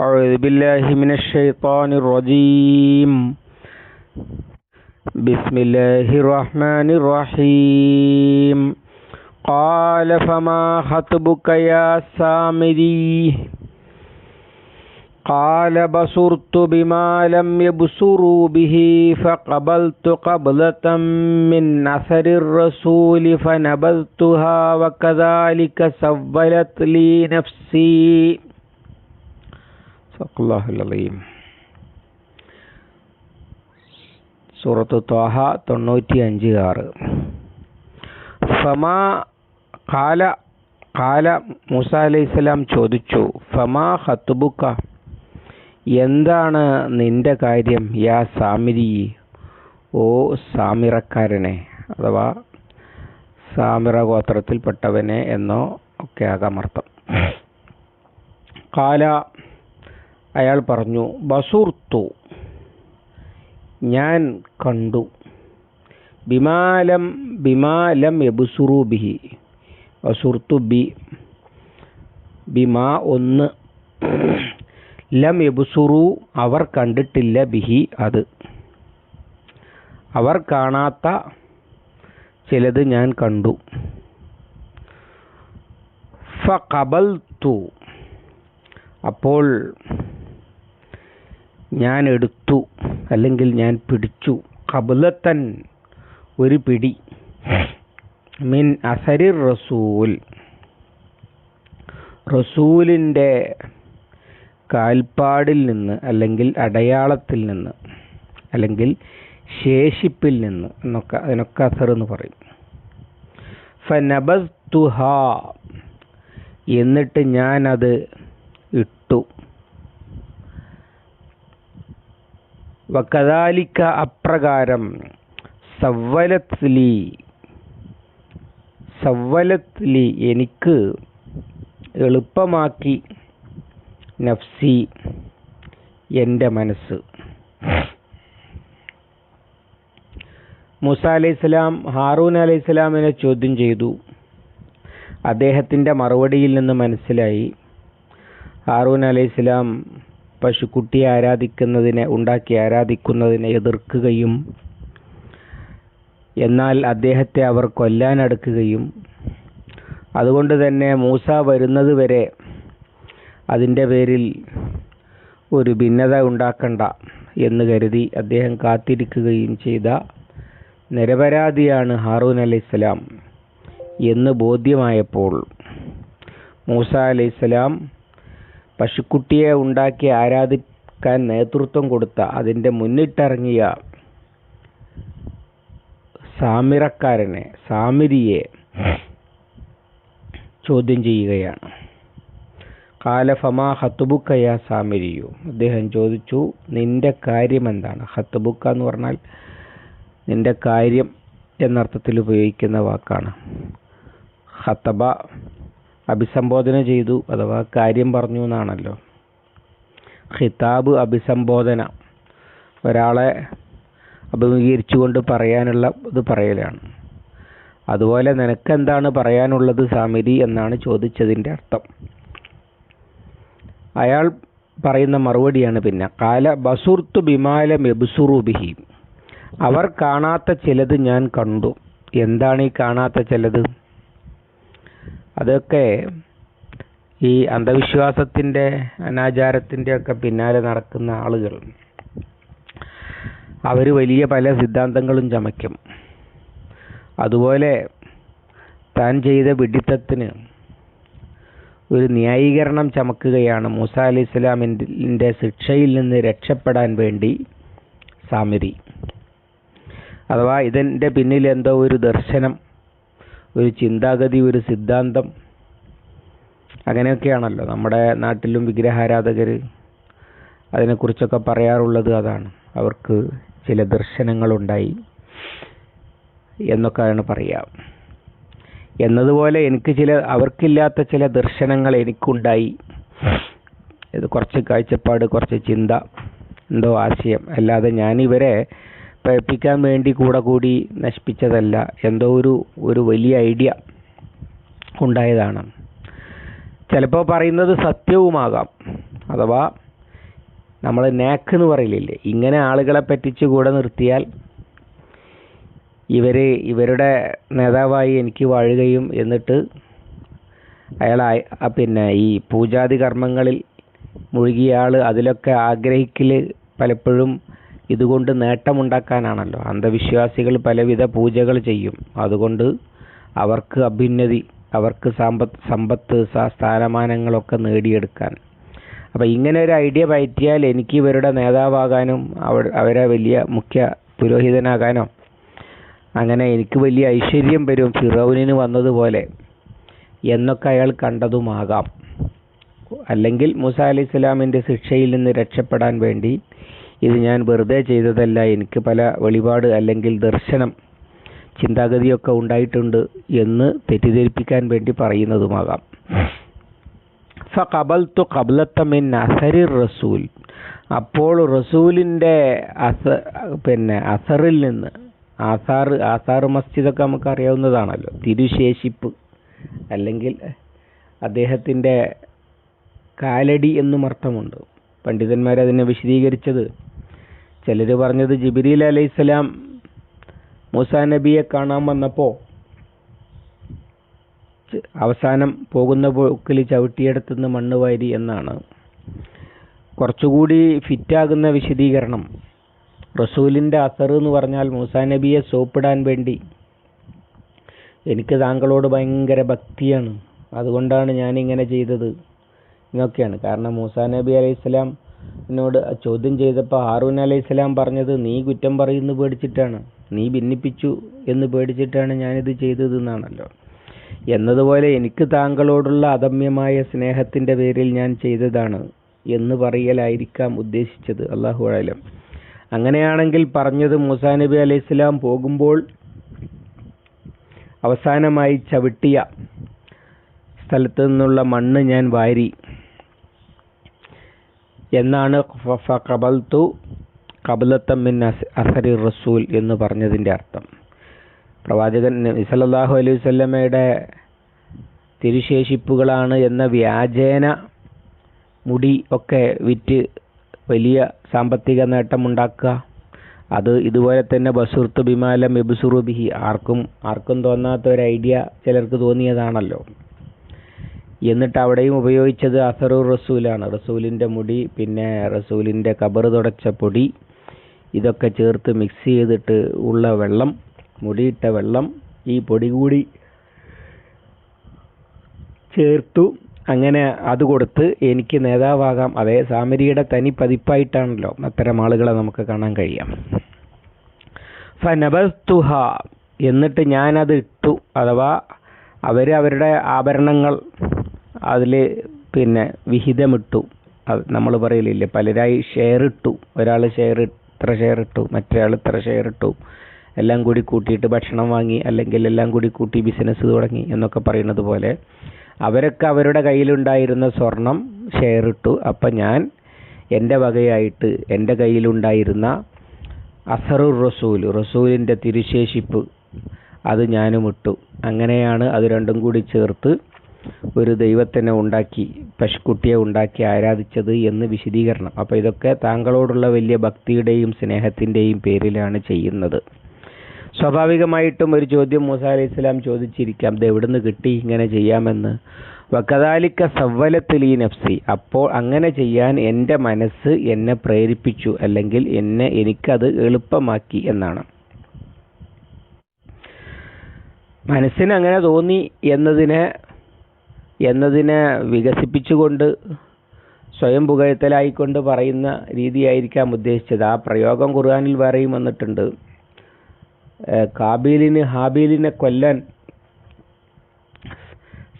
أعوذ بالله من الشيطان الرجيم. بسم الله الرحمن الرحيم. قال فما خطبك يا سامري قال بصرت بما لم يبصروا به فقبلت قبلة من أثر الرسول فنبذتها وكذلك سولت لي نفسي. സഖുല്ലാഹുലീം സൂറത്ത് ത്വാഹ തൊണ്ണൂറ്റി അഞ്ച് ആറ് ഫമാ കാല കാല മൂസ അലൈഹിസ്സലാം ചോദിച്ചു ഫമാ ഹത്തുബുക്ക എന്താണ് നിന്റെ കാര്യം യാ സാമിരി? ഓ സാമിറക്കാരനെ അഥവാ സാമിറ ഗോത്രത്തിൽപ്പെട്ടവനെ എന്നോ ഒക്കെ ആകാം അർത്ഥം. കാല അയാൾ പറഞ്ഞു ബസൂർത്തു ഞാൻ കണ്ടു. ബിമാലം ബിമാലം യബുസുറു ബിഹി. ബസുർത്തു ബി ബിമാ ഒന്ന്. ലം യബുസുറു അവർ കണ്ടിട്ടില്ല ബിഹി അത്. അവർ കാണാത്ത ചിലത് ഞാൻ കണ്ടു. ഫകബൽത്തു അപ്പോൾ ഞാൻ എടുത്തു അല്ലെങ്കിൽ ഞാൻ പിടിച്ചു. കബലത്തൻ ഒരു പിടി. മിൻ അസരിർ റസൂൽ. റസൂലിന്റെ കാൽപ്പാടിൽ നിന്ന് അല്ലെങ്കിൽ അടയാളത്തിൽ നിന്ന് അല്ലെങ്കിൽ ശേഷിപ്പിൽ നിന്ന് എന്നൊക്കെ അതിനൊക്കെ അസർ എന്ന് പറയും. ഫനബസ് തുഹ എന്നിട്ട് ഞാനത് ഇട്ടു. വക്കദാലിക്ക അപ്രകാരം സവ്വലത്ലി സവ്വലത്ലി എനിക്ക് എളുപ്പമാക്കി നഫ്സി എന്റെ മനസ്സ്. മൂസ അലൈഹിസ്സലാം ഹാറൂൻ അലൈഹിസ്ലാമിനെ ചോദ്യം ചെയ്തു. അദ്ദേഹത്തിന്റെ മറുപടിയിൽ നിന്ന് മനസ്സിലായി. ഹാറൂൻ അലൈഹിസ്സലാം പശുക്കുട്ടിയെ ആരാധിക്കുന്നതിനെ ഉണ്ടാക്കി ആരാധിക്കുന്നതിനെ എതിർക്കുകയും എന്നാൽ അദ്ദേഹത്തെ അവർ കൊല്ലാനടുക്കുകയും അതുകൊണ്ട് തന്നെ മൂസ വരുന്നത് വരെ അതിന്റെ പേരിൽ ഒരു ഭിന്നത ഉണ്ടാക്കണ്ട എന്ന് കരുതി അദ്ദേഹം കാത്തിരിക്കുകയും ചെയ്ത നിരപരാധിയാണ് ഹാറൂൻ അലൈഹിസ്സലാം എന്ന് ബോധ്യമായപ്പോൾ മൂസ അലൈഹിസ്സലാം പശുക്കുട്ടിയെ ഉണ്ടാക്കി ആരാധിക്കാൻ നേതൃത്വം കൊടുത്ത അതിന്റെ മുന്നിട്ടിറങ്ങിയ സാമിറക്കാരനെ സാമിരിയെ ചോദ്യം ചെയ്യുകയാണ്. കാലഫമാ ഹത്തുബുക്കയ സാമിരിയു? അദ്ദേഹം ചോദിച്ചു നിന്റെ കാര്യം എന്താണ്? ഹത്തുബുക്ക എന്ന് പറഞ്ഞാൽ നിന്റെ കാര്യം എന്നർത്ഥത്തിൽ ഉപയോഗിക്കുന്ന വാക്കാണ്. ഹത്തബ അഭിസംബോധന ചെയ്തു അഥവാ കാര്യം പറഞ്ഞു എന്നാണല്ലോ. ഖിതാബ് അഭിസംബോധന. ഒരാളെ അഭിമുഖീകരിച്ചുകൊണ്ട് പറയാനുള്ള ഇത് പറയലാണ്. അതുപോലെ നിനക്കെന്താണ് പറയാനുള്ളത് സാമിരി എന്നാണ് ചോദിച്ചതിന്റെ അർത്ഥം. അയാൾ പറയുന്ന മറുപടിയാണ് പിന്നെ കാല ബസുർത്തു ബിമാല മെബുസുറുബിഹി അവർ കാണാത്ത ചിലത് ഞാൻ കണ്ടു. എന്താണ് ഈ കാണാത്ത ചിലത്? അതൊക്കെ ഈ അന്ധവിശ്വാസത്തിന്റെ അനാചാരത്തിന്റെ ഒക്കെ പിന്നാലെ നടക്കുന്ന ആളുകൾ. അവർ വലിയ പല സിദ്ധാന്തങ്ങളും ചമയ്ക്കും. അതുപോലെ താൻ ചെയ്ത വിഡിത്തത്തിന് ഒരു ന്യായീകരണം ചമക്കുകയാണ് മൂസ അലി ഇസ്ലാമിന്റെ ശിക്ഷയിൽ നിന്ന് രക്ഷപ്പെടാൻ വേണ്ടി സാമിരി അഥവാ ഇതിന്റെ പിന്നിൽ എന്തോ ഒരു ദർശനം ഒരു ചിന്താഗതി ഒരു സിദ്ധാന്തം. അങ്ങനെയൊക്കെയാണല്ലോ നമ്മുടെ നാട്ടിലും വിഗ്രഹാരാധകർ അതിനെക്കുറിച്ചൊക്കെ പറയാറുള്ളത് അതാണ്. അവർക്ക് ചില ദർശനങ്ങളുണ്ടായി എന്നൊക്കെയാണ് പറയുക എന്നതുപോലെ എനിക്ക് ചില അവർക്കില്ലാത്ത ചില ദർശനങ്ങൾ എനിക്കുണ്ടായി. ഇത് കുറച്ച് കാഴ്ചപ്പാട് കുറച്ച് ചിന്ത എന്തോ ആശയം. അല്ലാതെ ഞാനിവരെ പഴിപ്പിക്കാൻ വേണ്ടി കൂടെ കൂടി നശിപ്പിച്ചതല്ല. എന്തോ ഒരു ഒരു വലിയ ഐഡിയ ഉണ്ടായതാണ്. ചിലപ്പോൾ പറയുന്നത് സത്യവുമാകാം. അഥവാ നമ്മൾ നാക്ക് എന്ന് പറയില്ലേ? ഇങ്ങനെ ആളുകളെ പറ്റിച്ച് കൂടെ നിർത്തിയാൽ ഇവർ ഇവരുടെ നേതാവായി എനിക്ക് വാഴുകയും എന്നിട്ട് അയാൾ പിന്നെ ഈ പൂജാതി കർമ്മങ്ങളിൽ മുഴുകിയ ആൾ അതിലൊക്കെ ആഗ്രഹിക്കൽ പലപ്പോഴും ഇതുകൊണ്ട് നേട്ടമുണ്ടാക്കാനാണല്ലോ. അന്ധവിശ്വാസികൾ പലവിധ പൂജകൾ ചെയ്യും. അതുകൊണ്ട് അവർക്ക് അഭ്യുന്നതി അവർക്ക് സമ്പത്ത് സമ്പത്ത് സ്ഥാനമാനങ്ങളൊക്കെ നേടിയെടുക്കാൻ. അപ്പം ഇങ്ങനെ ഒരു ഐഡിയ പയറ്റിയാൽ എനിക്ക് ഇവരുടെ നേതാവാകാനും അവർ അവരെ വലിയ മുഖ്യ പുരോഹിതനാകാനോ അങ്ങനെ എനിക്ക് വലിയ ഐശ്വര്യം വരും ഫിറോവിന് വന്നതുപോലെ എന്നൊക്കെ അയാൾ കണ്ടതുമാകാം. അല്ലെങ്കിൽ മൂസ അലി ഇസ്ലാമിന്റെ ശിക്ഷയിൽ നിന്ന് രക്ഷപ്പെടാൻ വേണ്ടി ഇത് ഞാൻ വെറുതെ ചെയ്തതല്ല. എനിക്ക് പല വെളിപാട് അല്ലെങ്കിൽ ദർശനം ചിന്താഗതിയൊക്കെ ഉണ്ടായിട്ടുണ്ട് എന്ന് തെറ്റിദ്ധരിപ്പിക്കാൻ വേണ്ടി പറയുന്നതുമാകാം. ഫബൽത്തു കബലത്തമിൻ അസരി റസൂൽ. അപ്പോൾ റസൂലിന്റെ അസ പിന്നെ അസറിൽ നിന്ന് ആസാർ ആസാർ മസ്ജിദൊക്കെ നമുക്ക് അറിയാവുന്നതാണല്ലോ തിരുശേഷിപ്പ് അല്ലെങ്കിൽ അദ്ദേഹത്തിന്റെ കാലടി എന്നും അർത്ഥമുണ്ട്. പണ്ഡിതന്മാരതിനെ വിശദീകരിച്ചത് ചിലർ പറഞ്ഞത് ജിബിരിൽ അലൈഹിസ്സലാം മൂസാ നബിയെ കാണാൻ വന്നപ്പോൾ അവസാനം പോകുന്ന പോക്കിൽ ചവിട്ടിയെടുത്തുനിന്ന് മണ്ണ് വാരി എന്നാണ്. കുറച്ചുകൂടി ഫിറ്റാകുന്ന വിശദീകരണം. റസൂലിന്റെ അസർ എന്ന് പറഞ്ഞാൽ മൂസാ നബിയെ സോപ്പിടാൻ വേണ്ടി. എനിക്ക് താങ്കളോട് ഭയങ്കര ഭക്തിയാണ്. അതുകൊണ്ടാണ് ഞാനിങ്ങനെ ചെയ്തത്. എന്നൊക്കെയാണ് കാരണം മൂസാ നബി അലൈഹിസ്സലാം എന്നോട് ചോദ്യം ചെയ്തപ്പോൾ ഹാറൂൻ അലൈഹിസ്സലാം പറഞ്ഞത് നീ കുറ്റം പറയുന്നു പേടിച്ചിട്ടാണ്. നീ ഭിന്നിപ്പിച്ചു എന്ന് പേടിച്ചിട്ടാണ് ഞാനിത് ചെയ്തത് എന്നാണല്ലോ. എന്നതുപോലെ എനിക്ക് താങ്കളോടുള്ള അദമ്യമായ സ്നേഹത്തിന്റെ പേരിൽ ഞാൻ ചെയ്തതാണ് എന്ന് പറയലായിരിക്കാം ഉദ്ദേശിച്ചത്. അള്ളാഹു അലം. അങ്ങനെയാണെങ്കിൽ പറഞ്ഞത് മൂസാ നബി അലൈഹി സ്വലാം പോകുമ്പോൾ അവസാനമായി ചവിട്ടിയ സ്ഥലത്തു നിന്നുള്ള മണ്ണ് ഞാൻ വാരി എന്നാണ് കബൽത്തു കബലത്തമ്മിൻ അസരി റസൂൽ എന്ന് പറഞ്ഞതിന്റെ അർത്ഥം. പ്രവാചകൻ സല്ലല്ലാഹു അലൈഹി വസല്ലമയുടെ തിരുശേഷിപ്പുകളാണ് എന്ന വ്യാജേന മുടി ഒക്കെ വിറ്റ് വലിയ സാമ്പത്തിക നേട്ടമുണ്ടാക്കുക. അത് ഇതുപോലെ തന്നെ ബസുർത്ത് ബിമാലം എബുസുറുബിഹി ആർക്കും ആർക്കും തോന്നാത്ത ഒരു ഐഡിയ ചിലർക്ക് തോന്നിയതാണല്ലോ. എന്നിട്ട് അവിടെയും ഉപയോഗിച്ചത് അസറു റസൂലാണ്. റസൂലിന്റെ മുടി പിന്നെ റസൂലിന്റെ കബർ തുടച്ച പൊടി ഇതൊക്കെ ചേർത്ത് മിക്സ് ചെയ്തിട്ട് ഉള്ള വെള്ളം മുടിയിട്ട വെള്ളം ഈ പൊടി കൂടി ചേർത്തു. അങ്ങനെ അത് കൊടുത്ത് എനിക്ക് നേതാവാകാം. അതെ സാമരിയുടെ തനി പതിപ്പായിട്ടാണല്ലോ അത്തരം ആളുകളെ നമുക്ക് കാണാൻ കഴിയാം. ഫനബസ്തുഹ എന്നിട്ട് ഞാനത് ഇട്ടു. അഥവാ അവർ അവരുടെ ആഭരണങ്ങൾ അതിൽ പിന്നെ വിഹിതമിട്ടു. നമ്മൾ പറയലില്ലേ പലരായി ഷെയർ ഇട്ടു ഒരാൾ ഷെയർ ഇത്ര ഷെയർ ഇട്ടു മറ്റൊരാൾ ഇത്ര ഷെയർ ഇട്ടു എല്ലാം കൂടി കൂട്ടിയിട്ട് ഭക്ഷണം വാങ്ങി അല്ലെങ്കിൽ എല്ലാം കൂടി കൂട്ടി ബിസിനസ് തുടങ്ങി എന്നൊക്കെ പറയുന്നത് പോലെ അവരൊക്കെ അവരുടെ കയ്യിലുണ്ടായിരുന്ന സ്വർണം ഷെയർ ഇട്ടു അപ്പം ഞാൻ എന്റെ വകയായിട്ട് എന്റെ കയ്യിലുണ്ടായിരുന്ന അസറു റസൂൽ റസൂലിന്റെ തിരുശേഷിപ്പ് അത് ഞാനും ഇട്ടു അങ്ങനെയാണ് അത് രണ്ടും കൂടി ചേർത്ത് ഒരു ദൈവത്തിനെ ഉണ്ടാക്കി പശുക്കുട്ടിയെ ഉണ്ടാക്കി ആരാധിച്ചത് എന്ന് വിശദീകരണം. അപ്പോൾ ഇതൊക്കെ താങ്കളോടുള്ള വലിയ ഭക്തിയുടെയും സ്നേഹത്തിന്റെയും പേരിലാണ് ചെയ്യുന്നത്. സ്വാഭാവികമായിട്ടും ഒരു ചോദ്യം മൂസ അലൈഹി സ്വലാം ചോദിച്ചിരിക്കാം ഇത് എവിടുന്ന് കിട്ടി ഇങ്ങനെ ചെയ്യാമെന്ന്? വക്കതാലിക്ക സവ്വലത്തിൽ ഈ നഫ്സി അപ്പോൾ അങ്ങനെ ചെയ്യാൻ എന്റെ മനസ്സ് എന്നെ പ്രേരിപ്പിച്ചു അല്ലെങ്കിൽ എന്നെ എനിക്കത് എളുപ്പമാക്കി എന്നാണ്. മനസ്സിന് അങ്ങനെ തോന്നി എന്നതിനെ എന്നതിനെ വികസിപ്പിച്ചുകൊണ്ട് സ്വയം പുകഴ്ത്തലായിക്കൊണ്ട് പറയുന്ന രീതിയായിരിക്കാം ഉദ്ദേശിച്ചത്. ആ പ്രയോഗം ഖുർആാനിൽ വേറെയും വന്നിട്ടുണ്ട്. കാബീലിന് ഹാബീലിനെ കൊല്ലാൻ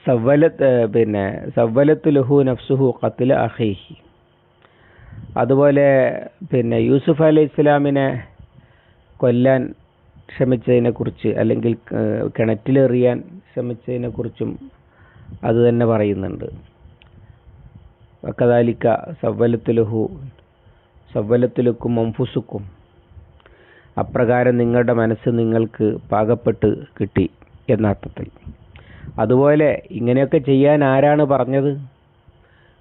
സവ്വലത്ത് പിന്നെ സവ്വലത്ത് ലഹു നഫ്സുഹു ഖത്തിൽ അഹീഹി അതുപോലെ പിന്നെ യൂസുഫ് അലൈഹി ഇസ്ലാമിനെ കൊല്ലാൻ ശ്രമിച്ചതിനെക്കുറിച്ച് അല്ലെങ്കിൽ കിണറ്റിലെറിയാൻ ശ്രമിച്ചതിനെക്കുറിച്ചും അത് തന്നെ പറയുന്നുണ്ട്. വക്കതാലിക്ക സവ്വലത്തുലഹു സവ്വലത്തുലുക്കും മംഫുസുക്കും അപ്രകാരം നിങ്ങളുടെ മനസ്സ് നിങ്ങൾക്ക് പാകപ്പെട്ട് കിട്ടി എന്ന അർത്ഥത്തിൽ അതുപോലെ ഇങ്ങനെയൊക്കെ ചെയ്യാൻ ആരാണ് പറഞ്ഞത്?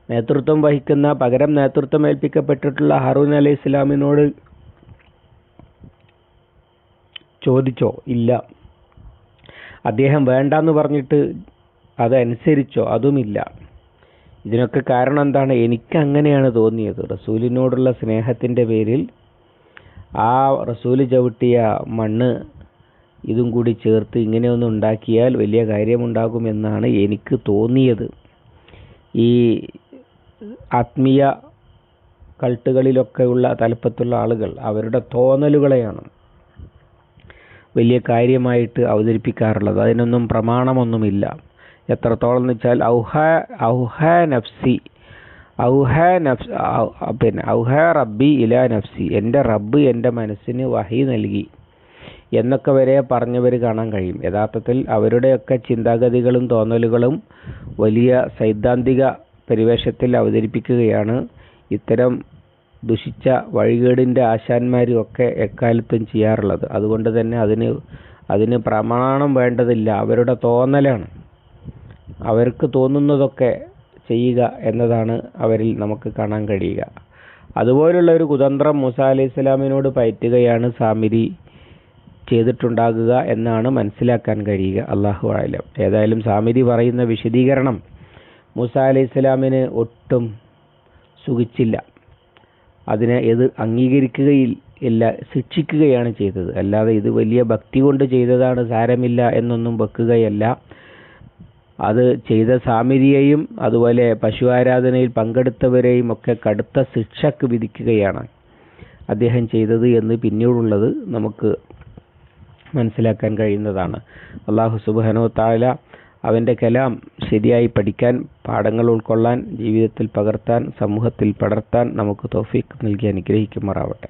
നേതൃത്വം വഹിക്കുന്ന പകരം നേതൃത്വം ഏൽപ്പിക്കപ്പെട്ടിട്ടുള്ള ഹറൂൻ അലൈഹി ഇസ്ലാമിനോട് ചോദിച്ചോ? ഇല്ല. അദ്ദേഹം വേണ്ടെന്ന് പറഞ്ഞിട്ട് അതനുസരിച്ചോ? അതുമില്ല. ഇതിനൊക്കെ കാരണം എന്താണ്? എനിക്ക് അങ്ങനെയാണ് തോന്നിയത്. റസൂലിനോടുള്ള സ്നേഹത്തിന്റെ പേരിൽ ആ റസൂൽ ചവിട്ടിയ മണ്ണ് ഇതും കൂടി ചേർത്ത് ഇങ്ങനെയൊന്ന് ഉണ്ടാക്കിയാൽ വലിയ കാര്യമുണ്ടാകുമെന്നാണ് എനിക്ക് തോന്നിയത്. ഈ ആത്മീയ കൾട്ടുകളിലൊക്കെയുള്ള തലപ്പത്തുള്ള ആളുകൾ അവരുടെ തോന്നലുകളെയാണ് വലിയ കാര്യമായിട്ട് അവതരിപ്പിക്കാറുള്ളത്. അതിനൊന്നും പ്രമാണമൊന്നുമില്ല. എത്രത്തോളം എന്ന് വെച്ചാൽ ഔഹ ഔഹ നഫ്സി ഔഹ നഫ്സ് പിന്നെ ഔഹ റബ്ബി ഇല നഫ്സി എന്റെ റബ്ബ് എന്റെ മനസ്സിന് വഹി നൽകി എന്നൊക്കെ വരെ പറഞ്ഞവർ കാണാൻ കഴിയും. യഥാർത്ഥത്തിൽ അവരുടെയൊക്കെ ചിന്താഗതികളും തോന്നലുകളും വലിയ സൈദ്ധാന്തിക പരിവേഷത്തിൽ അവതരിപ്പിക്കുകയാണ്. ഇത്തരം ദുഷിച്ച വഴികേടിന്റെ ആശാന്മാരും ഒക്കെ എക്കാലത്തും ചെയ്യാറുള്ളത്. അതുകൊണ്ട് തന്നെ അതിന് അതിന് പ്രമാണം വേണ്ടതില്ല. അവരുടെ തോന്നലാണ്. അവർക്ക് തോന്നുന്നതൊക്കെ ചെയ്യുക എന്നതാണ് അവരിൽ നമുക്ക് കാണാൻ കഴിയുക. അതുപോലുള്ള ഒരു കുതന്ത്രം മൂസ അലൈഹി സ്വലാമിനോട് പയറ്റുകയാണ് സാമിരി ചെയ്തിട്ടുണ്ടാകുക എന്നാണ് മനസ്സിലാക്കാൻ കഴിയുക. അള്ളാഹു ആലം ഏതായാലും സാമിരി പറയുന്ന വിശദീകരണം മൂസ അലൈഹി സ്വലാമിന് ഒട്ടും സുഖിച്ചില്ല. അതിനെ ഇത് അംഗീകരിക്കുകയിൽ ഇല്ല ശിക്ഷിക്കുകയാണ് ചെയ്തത്. അല്ലാതെ ഇത് വലിയ ഭക്തി കൊണ്ട് ചെയ്തതാണ് സാരമില്ല എന്നൊന്നും വെക്കുകയല്ല. അത് ചെയ്ത സാമിരിയെയും അതുപോലെ പശു ആരാധനയിൽ പങ്കെടുത്തവരെയും ഒക്കെ കടുത്ത ശിക്ഷക്ക് വിധിക്കുകയാണ് അദ്ദേഹം ചെയ്തത് എന്ന് പിന്നീടുള്ളത് നമുക്ക് മനസ്സിലാക്കാൻ കഴിയുന്നതാണ്. അള്ളാഹു സുബാനോ താല അവന്റെ കലാം ശരിയായി പഠിക്കാൻ പാഠങ്ങൾ ഉൾക്കൊള്ളാൻ ജീവിതത്തിൽ പകർത്താൻ സമൂഹത്തിൽ പടർത്താൻ നമുക്ക് തോഫീക്ക് നൽകി അനുഗ്രഹിക്കുമാറാവട്ടെ.